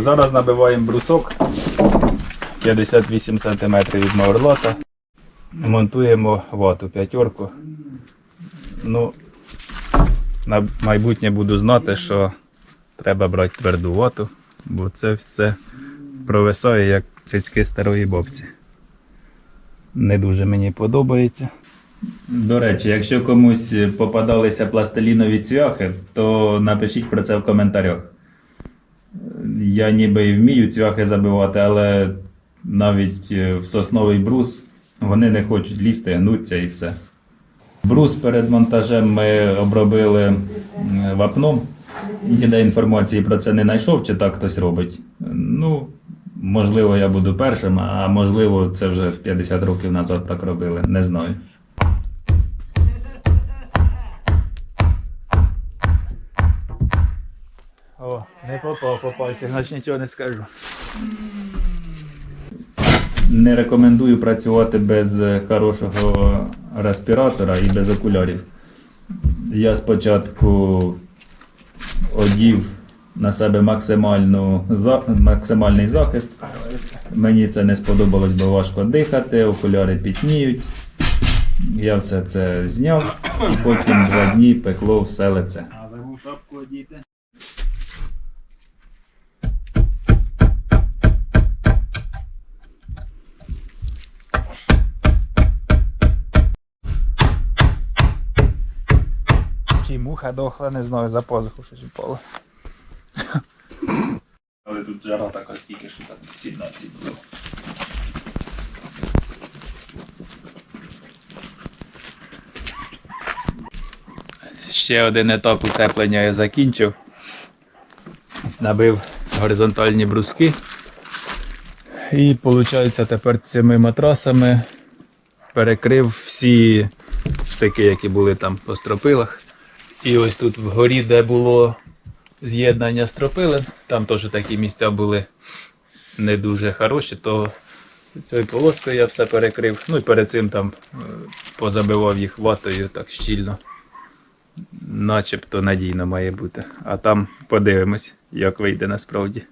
Зараз набиваємо брусок 58 см від маурлата. Монтуємо вату п'ятерку. Ну, на майбутнє буду знати, що треба брати тверду вату, бо це все провисає як цицьки старої бабці. Не дуже мені подобається. До речі, якщо комусь попадалися пластилінові цвяхи, то напишіть про це в коментарях. Я ніби і вмію цвяхи забивати, але навіть е, в сосновий брус вони не хочуть лізти, гнуться і все. Брус перед монтажем ми обробили вапном. Ніде інформації про це не знайшов, чи так хтось робить. Ну, можливо, я буду першим, а можливо, це вже 50 років назад так робили. Не знаю. О, не попав по пальцях, значить нічого не скажу. Не рекомендую працювати без е, хорошого респіратора і без окулярів. Я спочатку одів на себе максимальну, максимальний захист. Мені це не сподобалось, бо важко дихати, окуляри пітніють. Я все це зняв і потім два дні пекло все лице. А забув шапку одіти. Чи муха дохла, не знаю, за пазуху щось упало. Але тут жара така стільки, що так 17 було. Ще один етап утеплення я закінчив. Набив горизонтальні бруски. І виходить тепер цими матрасами перекрив всі стики, які були там по стропилах. І ось тут вгорі, де було з'єднання стропилин, там теж такі місця були не дуже хороші, то цією полоскою я все перекрив. Ну і перед цим там е, позабивав їх ватою так щільно. Начебто надійно має бути. А там подивимось, як вийде насправді.